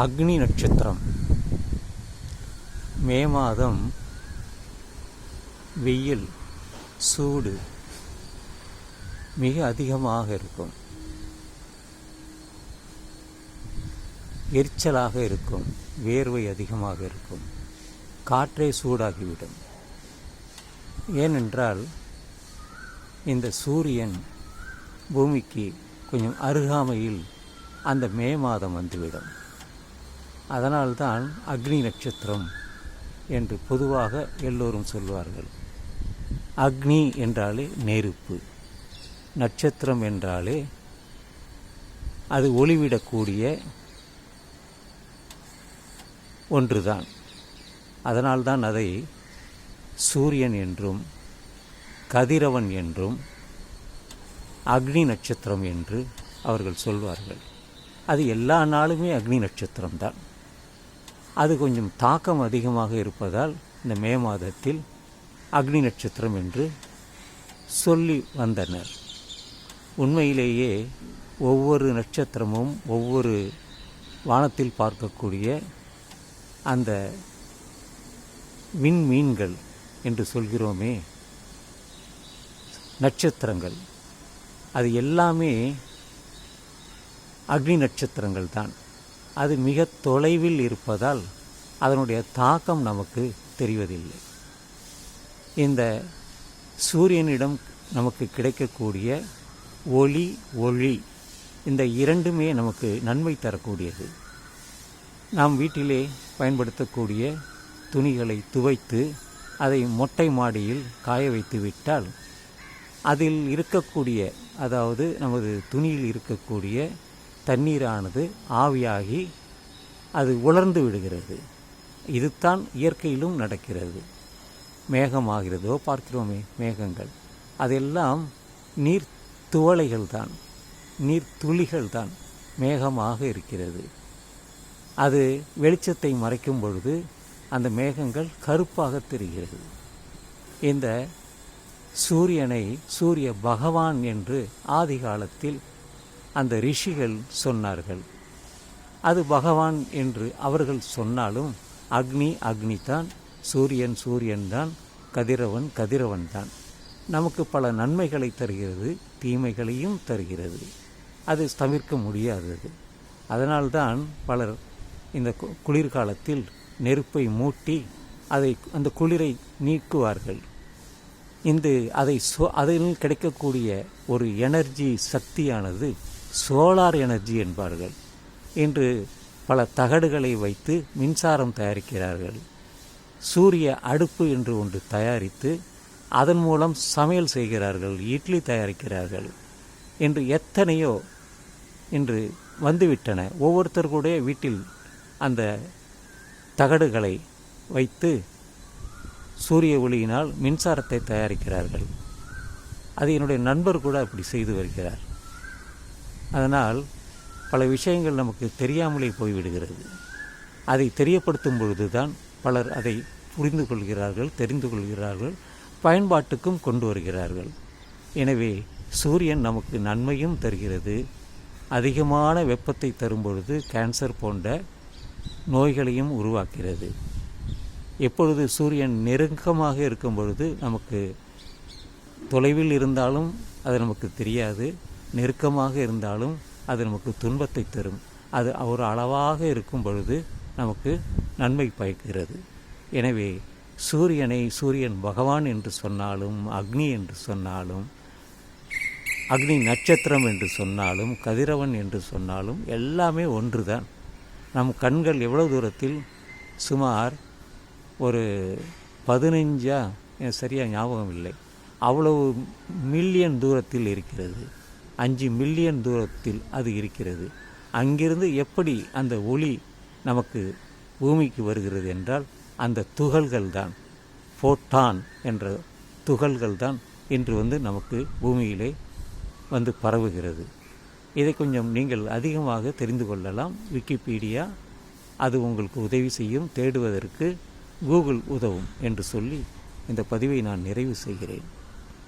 அக்னி நட்சத்திரம். மே மாதம் வெயில் சூடு மிக அதிகமாக இருக்கும். எரிச்சலாக இருக்கும் வேர்வை அதிகமாக இருக்கும் காற்றே சூடாகிவிடும். ஏனென்றால் இந்த சூரியன் பூமிக்கு கொஞ்சம் அருகாமையில் அந்த மே மாதம் வந்துவிடும். அதனால்தான் அக்னி நட்சத்திரம் என்று பொதுவாக எல்லோரும் சொல்வார்கள். அக்னி என்றாலே நெருப்பு. நட்சத்திரம் என்றாலே அது ஒளிவிடக்கூடிய ஒன்றுதான். அதனால்தான் அதை சூரியன் என்றும் கதிரவன் என்றும் அக்னி நட்சத்திரம் என்று அவர்கள் சொல்வார்கள். அது எல்லா நாளுமே அக்னி நட்சத்திரம்தான். அது கொஞ்சம் தாக்கம் அதிகமாக இருப்பதால் இந்த மே மாதத்தில் அக்னி நட்சத்திரம் என்று சொல்லி வந்தனர். உண்மையிலேயே ஒவ்வொரு நட்சத்திரமும் ஒவ்வொரு வானத்தில் பார்க்கக்கூடிய அந்த விண்மீன்கள் என்று சொல்கிறோமே நட்சத்திரங்கள். அது எல்லாமே அக்னி நட்சத்திரங்கள் தான். அது மிக தொலைவில் இருப்பதால் அதனுடைய தாக்கம் நமக்கு தெரிவதில்லை. இந்த சூரியனிடம் நமக்கு கிடைக்கக்கூடிய ஒளி ஒளி இந்த இரண்டுமே நமக்கு நன்மை தரக்கூடியது. நாம் வீட்டிலே பயன்படுத்தக்கூடிய துணிகளை துவைத்து அதை மொட்டை மாடியில் காய வைத்து விட்டால் அதில் இருக்கக்கூடிய அதாவது நமது துணியில் இருக்கக்கூடிய தண்ணீரானது ஆவியாகி அது உலர்ந்து விடுகிறது. இதுதான் இயற்கையிலும் நடக்கிறது. மேகமாகிறதோ பார்க்கிறோமே மேகங்கள். அதெல்லாம் நீர் துவளைகள் தான் நீர் துளிகள் தான் மேகமாக இருக்கிறது. அது வெளிச்சத்தை மறைக்கும் பொழுது அந்த மேகங்கள் கருப்பாக தெரிகிறது. இந்த சூரியனை சூரிய பகவான் என்று ஆதி காலத்தில் அந்த ரிஷிகள் சொன்னார்கள். அது பகவான் என்று அவர்கள் சொன்னாலும் அக்னி அக்னி தான் சூரியன் சூரியன் தான் கதிரவன் கதிரவன் தான் நமக்கு பல நன்மைகளை தருகிறது தீமைகளையும் தருகிறது. அது தவிர்க்க முடியாதது. அதனால்தான் பலர் இந்த கு- குளிர்காலத்தில் நெருப்பை மூட்டி அதை அந்த குளிரை நீக்குவார்கள். இந்த அதை சொ அதில் கிடைக்கக்கூடிய ஒரு எனர்ஜி சக்தியானது சோலார் எனர்ஜி என்பார்கள். இன்று பல தகடுகளை வைத்து மின்சாரம் தயாரிக்கிறார்கள். சூரிய அடுப்பு என்று ஒன்று தயாரித்து அதன் மூலம் சமையல் செய்கிறார்கள் இட்லி தயாரிக்கிறார்கள். என்று எத்தனையோ இன்று வந்துவிட்டன. ஒவ்வொருத்தருக்குடைய வீட்டில் அந்த தகடுகளை வைத்து சூரிய ஒளியினால் மின்சாரத்தை தயாரிக்கிறார்கள். அது என்னுடைய நண்பர் கூட அப்படி செய்து வருகிறார். அதனால் பல விஷயங்கள் நமக்கு தெரியாமலே போய்விடுகிறது. அதை தெரியப்படுத்தும் பொழுது தான் பலர் அதை புரிந்து கொள்கிறார்கள் தெரிந்து கொள்கிறார்கள் பயன்பாட்டுக்கும் கொண்டு வருகிறார்கள். எனவே சூரியன் நமக்கு நன்மையும் தருகிறது. அதிகமான வெப்பத்தை தரும் பொழுது கேன்சர் போன்ற நோய்களையும் உருவாக்கிறது. எப்பொழுது சூரியன் நெருக்கமாக இருக்கும் பொழுது நமக்கு தொலைவில் இருந்தாலும் அது நமக்கு தெரியாது. நெருக்கமாக இருந்தாலும் அது நமக்கு துன்பத்தை தரும். அது ஒரு அளவாக இருக்கும் பொழுது நமக்கு நன்மை பயக்கிறது. எனவே சூரியனை சூரியன் பகவான் என்று சொன்னாலும் அக்னி என்று சொன்னாலும் அக்னி நட்சத்திரம் என்று சொன்னாலும் கதிரவன் என்று சொன்னாலும் எல்லாமே ஒன்றுதான். நம் கண்கள் எவ்வளவு தூரத்தில்? சுமார் ஒரு பதினைஞ்சா? சரியாக ஞாபகம் இல்லை அவ்வளவு மில்லியன் தூரத்தில் இருக்கிறது. அஞ்சு மில்லியன் தூரத்தில் அது இருக்கிறது. அங்கிருந்து எப்படி அந்த ஒளி நமக்கு பூமிக்கு வருகிறது என்றால் அந்த துகள்கள் தான் ஃபோட்டான் என்ற துகள்கள் தான் இன்று வந்து நமக்கு பூமியிலே வந்து பரவுகிறது. இதை கொஞ்சம் நீங்கள் அதிகமாக தெரிந்து கொள்ளலாம். விக்கிபீடியா அது உங்களுக்கு உதவி செய்யும் தேடுவதற்கு கூகுள் உதவும் என்று சொல்லி இந்த பதிவை நான் நிறைவு செய்கிறேன்.